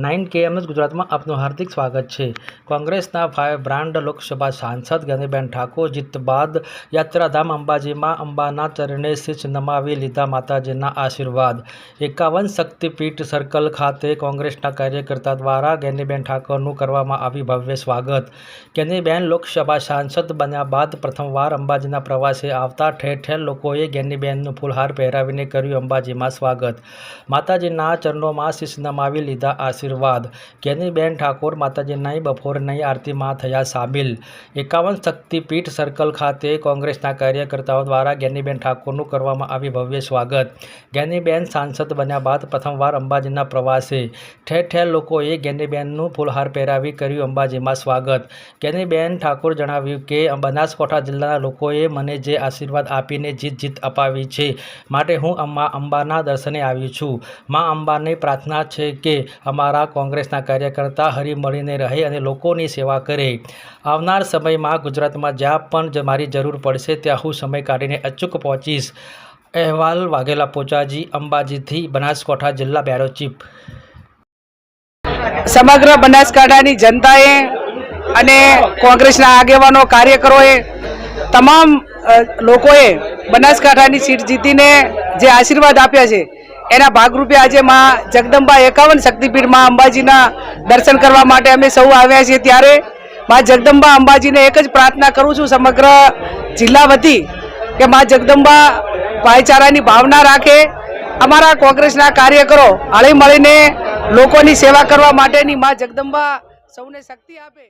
Nine KMS ગુજરાતમાં આપનું હાર્દિક સ્વાગત છે. કોંગ્રેસના ફાઇવ બ્રાન્ડ લોકસભા સાંસદ ગનીબેન ઠાકોર જીત બાદ યાત્રાધામ અંબાજીમાં અંબાના ચરણે શીશ નમાવી લીધા માતાજીના આશીર્વાદ. એકાવન શક્તિપીઠ સર્કલ ખાતે કોંગ્રેસના કાર્યકર્તા દ્વારા ગેનીબેન ઠાકોરનું કરવામાં આવ્યું ભવ્ય સ્વાગત. ગેનીબેન લોકસભા સાંસદ બન્યા બાદ પ્રથમવાર અંબાજીના પ્રવાસે આવતા ઠેર ઠેર લોકોએ ગેનીબેનનું ફૂલહાર પહેરાવીને કર્યું અંબાજીમાં સ્વાગત. માતાજીના ચરણોમાં શીશ નમાવી લીધા આશીર્વાદ. ગેનીબેન ઠાકોર માતાજીની બપોરની આરતીમાં થયા સામેલ. એકાવન શક્તિપીઠ સર્કલ ખાતે કોંગ્રેસના કાર્યકર્તાઓ દ્વારા ગેનીબેન ઠાકોરનું કરવામાં આવ્યું ભવ્ય સ્વાગત. ગેનીબેન સાંસદ બન્યા બાદ પ્રથમવાર અંબાજીના પ્રવાસે. ઠેર ઠેર લોકોએ ગેનીબેનનું ફૂલહાર પહેરાવી કર્યું અંબાજીમાં સ્વાગત. ગેનીબેન ઠાકોર જણાવ્યું કે, બનાસકાંઠા જિલ્લાના લોકોએ મને જે આશીર્વાદ આપીને જીત જીત અપાવી છે, માટે હું અંબા અંબાના દર્શને આવ્યું છું. મા અંબાને પ્રાર્થના છે કે અમારા કોંગ્રેસના કાર્યકર્તા હરીમળીને રહે અને લોકોની સેવા કરે. આવનાર સમયમાં ગુજરાતમાં જ્યાં પણ મારી જરૂર પડશે ત્યાં હું સમય કાઢીને અચૂક પહોંચીશ. અહેવાલ વાઘેલા પોચાજી, અંબાજીથી બનાસકાંઠા જિલ્લા બ્યારો ચીફ. સમગ્ર બનાસકાંઠાની જનતાએ અને કોંગ્રેસના આગેવાનો, કાર્યકરોએ, તમામ લોકોએ બનાસકાંઠાની સીટ જીતીને જે આશીર્વાદ આપ્યા છે એના ભાગરૂપે આજે માં જગદંબા એકાવન શક્તિપીઠમાં અંબાજીના દર્શન કરવા માટે અમે સૌ આવ્યા છીએ ત્યારે માં જગદંબા અંબાજીને એક જ પ્રાર્થના કરું છું સમગ્ર જિલ્લા વતી કે માં જગદંબા ભાઈચારાની ભાવના રાખે. અમારા કોંગ્રેસના કાર્યકરો હળી મળીને લોકોની સેવા કરવા માટેની માં જગદંબા સૌને શક્તિ આપે.